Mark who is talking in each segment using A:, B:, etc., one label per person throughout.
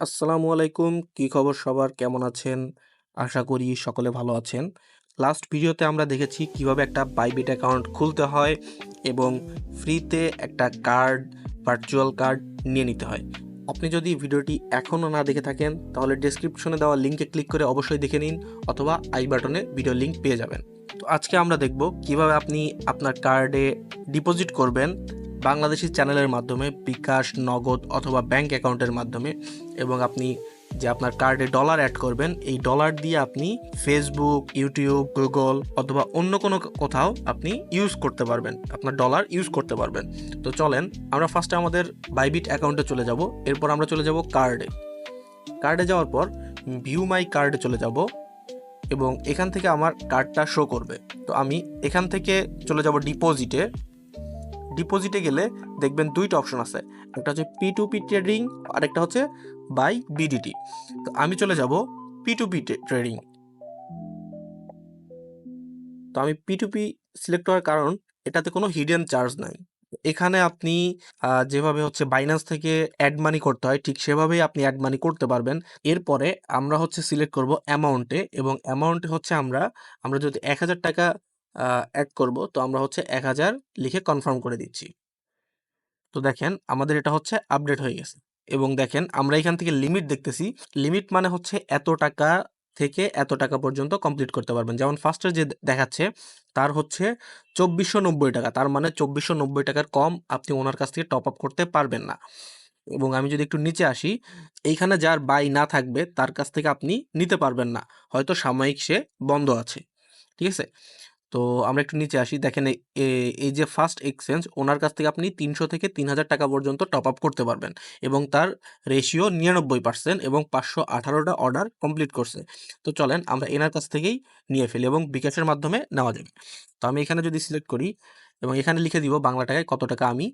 A: আসসালামু আলাইকুম। কি খবর সবার? কেমন আছেন? আশা করি সকলে ভালো আছেন। লাস্ট ভিডিওতে আমরা দেখেছি কীভাবে একটা বাইবিট অ্যাকাউন্ট খুলতে হয় এবং ফ্রিতে একটা কার্ড, ভার্চুয়াল কার্ড নিয়ে নিতে হয়। আপনি যদি ভিডিওটি এখনও না দেখে থাকেন তাহলে ডেসক্রিপশনে দেওয়া লিঙ্কে ক্লিক করে অবশ্যই দেখে নিন অথবা আই বাটনে ভিডিও লিঙ্ক পেয়ে যাবেন। তো আজকে আমরা দেখব কীভাবে আপনি আপনার কার্ডে ডিপোজিট করবেন বাংলাদেশি চ্যানেলের মাধ্যমে বিকাশ, নগদ অথবা ব্যাংক অ্যাকাউন্টের মাধ্যমে এবং আপনি যে আপনার কার্ডে ডলার অ্যাড করবেন এই ডলার দিয়ে আপনি ফেসবুক, ইউটিউব, গুগল অথবা অন্য কোনো কোথাও আপনি ইউজ করতে পারবেন। আপনার ডলার ইউজ করতে পারবেন। তো চলেন আমরা ফার্স্টে আমাদের বাইবিট অ্যাকাউন্টে চলে যাব। এরপর আমরা চলে যাব কার্ডে। কার্ডে যাওয়ার পর ভিউ মাই কার্ডে চলে যাব এবং এখান থেকে আমার কার্ডটা শো করবে। তো আমি এখান থেকে চলে যাব ডিপোজিটে। ডিপোজিটে গেলে দেখবেন দুইটা অপশন আছে। একটা হচ্ছে পি টু পি ট্রেডিং আরেকটা হচ্ছে বাই বিডিটি। তো আমি চলে যাব পি টু পি ট্রেডিং। তো আমি পি টু পি সিলেক্ট হওয়ার কারণ এটাতে কোনো হিডেন চার্জ নাই। এখানে আপনি যেভাবে হচ্ছে বাইন্যান্স থেকে অ্যাড মানি করতে হয় ঠিক সেভাবেই আপনি অ্যাড মানি করতে পারবেন। এরপরে আমরা হচ্ছে সিলেক্ট করব অ্যামাউন্টে এবং অ্যামাউন্টে হচ্ছে আমরা, আমরা যদি ৳১,০০০ আ অ্যাড করব তো আমরা হচ্ছে ১,০০০ লিখে কনফার্ম করে দিচ্ছি। তো দেখেন আমাদের এটা হচ্ছে আপডেট হয়ে গেছে এবং দেখেন আমরা এখান থেকে লিমিট দেখতেছি। লিমিট মানে হচ্ছে এত টাকা থেকে এত টাকা পর্যন্ত কমপ্লিট করতে পারবেন। যেমন ফার্স্টে যে দেখাচ্ছে তার হচ্ছে ৳২৪৯০ তার মানে ৳২৪৯০ টাকার কম আপনি ওনার কাছ থেকে টপ আপ করতে পারবেন না। এবং আমি যদি একটু নিচে আসি, এইখানে যার বাই না থাকবে তার কাছ থেকে আপনি নিতে পারবেন না। হয়তো সাময়িক সে বন্ধ আছে। ঠিক আছে? তো আমরা একটু নিচে আসি। দেখেন এই যে ফার্স্ট এক্সচেঞ্জ ওনার কাছ থেকে আপনি ৩০০ থেকে ৳৩,০০০ পর্যন্ত টপ আপ করতে পারবেন এবং তার রেশিও ৯৯% এবং পাঁচশো আঠারোটা অর্ডার কমপ্লিট করছে। তো চলেন আমরা এনার কাছ থেকেই নিয়ে ফেলি এবং বিকাশের মাধ্যমে নেওয়া যাবে। তো আমি এখানে যদি সিলেক্ট করি এবং এখানে লিখে দিব বাংলা টাকায় কত টাকা আমি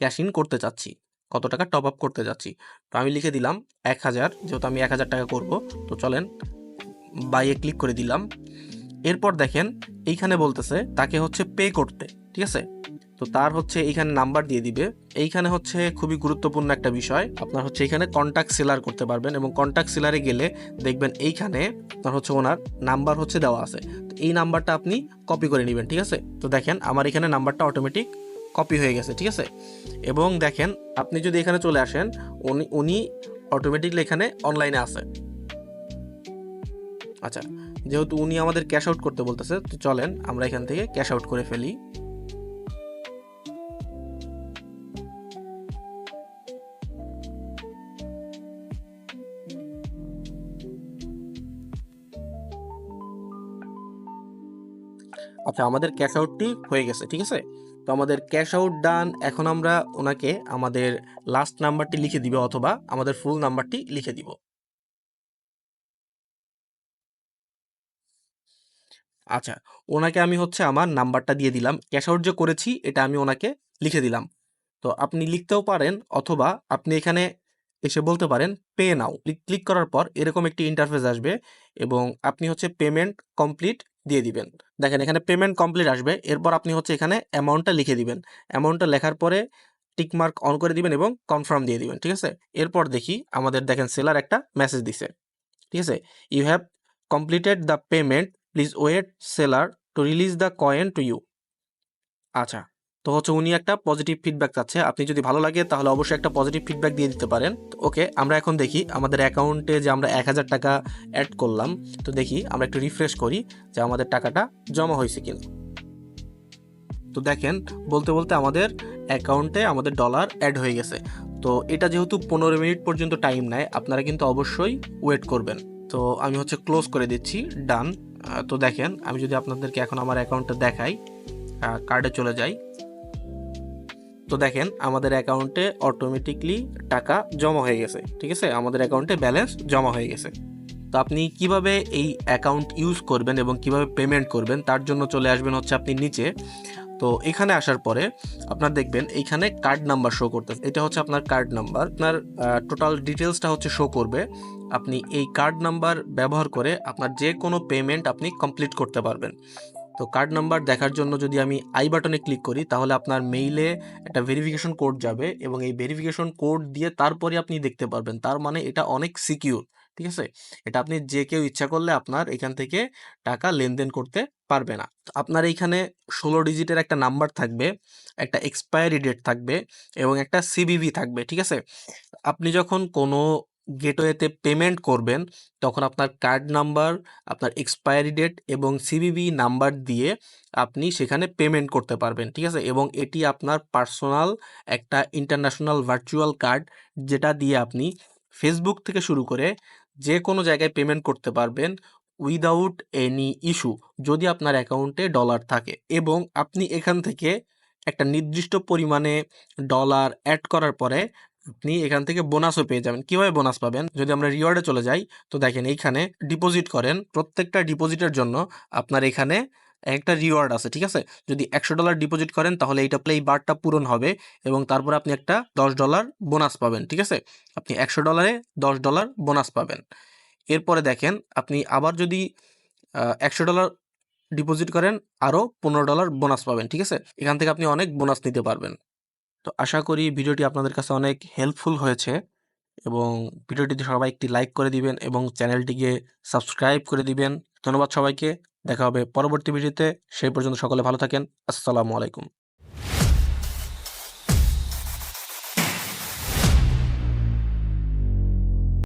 A: ক্যাশ ইন করতে চাচ্ছি। কত টাকা টপ আপ করতে যাচ্ছি। তো আমি লিখে দিলাম ১,০০০ যেহেতু আমি ৳১,০০০ করব। তো চলেন বাই এ ক্লিক করে দিলাম। এরপর দেখেন এইখানে বলতেছে তাকে হচ্ছে পে করতে। ঠিক আছে? তো তার হচ্ছে এইখানে নাম্বার দিয়ে দিবে। এইখানে হচ্ছে খুবই গুরুত্বপূর্ণ একটা বিষয়। আপনার হচ্ছে এখানে কনট্যাক্ট সেলার করতে পারবেন এবং কনট্যাক্ট সেলারে গেলে দেখবেন এইখানে আপনার হচ্ছে ওনার নাম্বার হচ্ছে দেওয়া আছে। তো এই নাম্বারটা আপনি কপি করে নেবেন ঠিক আছে? তো দেখেন আমার এখানে নাম্বারটা অটোমেটিক কপি হয়ে গেছে। ঠিক আছে? এবং দেখেন আপনি যদি এখানে চলে আসেন উনি উনি অটোমেটিকলি এখানে অনলাইনে আছে। আচ্ছা, যেহেতু উনি আমাদের ক্যাশ আউট করতে বলতেছে, তো চলেন আমরা এখান থেকে ক্যাশ আউট করে ফেলি। আচ্ছা আমাদের ক্যাশ আউটটি হয়ে গেছে। ঠিক আছে? তো আমাদের ক্যাশ আউট ডান। এখন আমরা ওনাকে আমাদের লাস্ট নাম্বারটি লিখে দিব অথবা আমাদের ফুল নাম্বারটি লিখে দিব। আচ্ছা, ওনাকে আমি হচ্ছে আমার নাম্বারটা দিয়ে দিলাম। ক্যাশ আউট যে করেছি এটা আমি ওনাকে লিখে দিলাম। তো আপনি লিখতেও পারেন অথবা আপনি এখানে এসে বলতে পারেন পে নাও। ক্লিক করার পর এরকম একটি ইন্টারফেস আসবে এবং আপনি হচ্ছে পেমেন্ট কমপ্লিট দিয়ে দিবেন। দেখেন এখানে পেমেন্ট কমপ্লিট আসবে। এরপর আপনি হচ্ছে এখানে অ্যামাউন্টটা লিখে দিবেন। অ্যামাউন্টটা লেখার পরে টিক মার্ক অন করে দিবেন এবং কনফার্ম দিয়ে দিবেন। ঠিক আছে? এরপর দেখি আমাদের দেখেন সেলার একটা মেসেজ দিছে। ঠিক আছে? You have completed the payment please wait seller to release the coin to you. আচ্ছা, তো হচ্ছে উনি একটা পজিটিভ ফিডব্যাক চাচ্ছে। আপনি যদি ভালো লাগে তাহলে অবশ্যই একটা পজিটিভ ফিডব্যাক দিয়ে দিতে পারেন। ওকে, আমরা এখন দেখি আমাদের অ্যাকাউন্টে যে আমরা ৳১,০০০ অ্যাড করলাম। তো দেখি আমরা একটু রিফ্রেশ করি যে আমাদের টাকাটা জমা হইছে কিনা। তো দেখেন বলতে, বলতে আমাদের অ্যাকাউন্টে আমাদের ডলার অ্যাড হয়ে গেছে। তো এটা যেহেতু ১৫ মিনিট পর্যন্ত টাইম নেয় আপনারা কিন্তু অবশ্যই ওয়েট করবেন। তো আমি হচ্ছে ক্লোজ করে দিচ্ছি। ডান। তো দেখেন আমি যদি আপনাদেরকে এখন আমার অ্যাকাউন্টটা দেখাই, কার্ডে চলে যাই। তো দেখেন আমাদের অ্যাকাউন্টে অটোমেটিকলি টাকা জমা হয়ে গেছে। ঠিক আছে? আমাদের অ্যাকাউন্টে ব্যালেন্স জমা হয়ে গেছে। তো আপনি কীভাবে এই অ্যাকাউন্ট ইউজ করবেন এবং কীভাবে পেমেন্ট করবেন তার জন্য চলে আসবেন হচ্ছে আপনি নিচে। তো এখানে আসার পরে আপনার দেখবেন এইখানে কার্ড নাম্বার শো করতে এটা হচ্ছে আপনার কার্ড নাম্বার। আপনার টোটাল ডিটেইলসটা হচ্ছে শো করবে। আপনি এই কার্ড নাম্বার ব্যবহার করে আপনার যে কোনো পেমেন্ট আপনি কমপ্লিট করতে পারবেন। তো কার্ড নাম্বার দেখার জন্য যদি আমি আই বাটনে ক্লিক করি, তাহলে আপনার মেইলে একটা ভেরিফিকেশন কোড যাবে এবং এই ভেরিফিকেশন কোড দিয়ে তারপরে আপনি দেখতে পারবেন তার মানে এটা অনেক সিকিউর ঠিক আছে? এটা আপনি যে কেউ ইচ্ছা করলে আপনার এখান থেকে টাকা লেনদেন করতে পারবে না। আপনার এইখানে ষোলো ডিজিটের একটা নাম্বার থাকবে, একটা এক্সপায়ারি ডেট থাকবে এবং একটা সিবিভি থাকবে, ঠিক আছে? আপনি যখন কোনো গেটওয়েতে পেমেন্ট করবেন, তখন আপনার কার্ড নাম্বার আপনার এক্সপায়ারি ডেট এবং সিবিভি নাম্বার দিয়ে আপনি সেখানে পেমেন্ট করতে পারবেন, ঠিক আছে? এবং এটি আপনার পার্সোনাল একটা ইন্টারন্যাশনাল ভার্চুয়াল কার্ড যেটা দিয়ে আপনি ফেসবুক থেকে শুরু করে যে কোনো জায়গায় পেমেন্ট করতে পারবেন উইদাউট এনি ইস্যু যদি আপনার অ্যাকাউন্টে ডলার থাকে এবং আপনি এখান থেকে একটা নির্দিষ্ট পরিমাণে ডলার অ্যাড করার পরে আপনি এখান থেকে বোনাসও পেয়ে যাবেন। কীভাবে বোনাস পাবেন? যদি আমরা রিওয়ার্ডে চলে যাই, তো দেখেন এইখানে ডিপোজিট করেন। প্রত্যেকটা ডিপোজিটের জন্য আপনার এখানে একটা রিওয়ার্ড আছে, ঠিক আছে? যদি একশো ডলার ডিপোজিট করেন, তাহলে এইটা প্লে বারটা পূরণ হবে এবং তারপরে আপনি একটা দশ ডলার বোনাস পাবেন, ঠিক আছে? আপনি একশো ডলারে দশ ডলার বোনাস পাবেন। এরপরে দেখেন, আপনি আবার যদি একশো ডলার ডিপোজিট করেন আরও পনেরো ডলার বোনাস পাবেন, ঠিক আছে? এখান থেকে আপনি অনেক বোনাস নিতে পারবেন। তো আশা করি ভিডিওটি আপনাদের কাছে অনেক হেল্পফুল হয়েছে এবং ভিডিওটিতে সবাই একটি লাইক করে দিবেন এবং চ্যানেলটিকে সাবস্ক্রাইব করে দিবেন। ধন্যবাদ সবাইকে। দেখা হবে পরবর্তী ভিডিওতে। সেই পর্যন্ত সকলে ভালো থাকেন। আসসালামু আলাইকুম।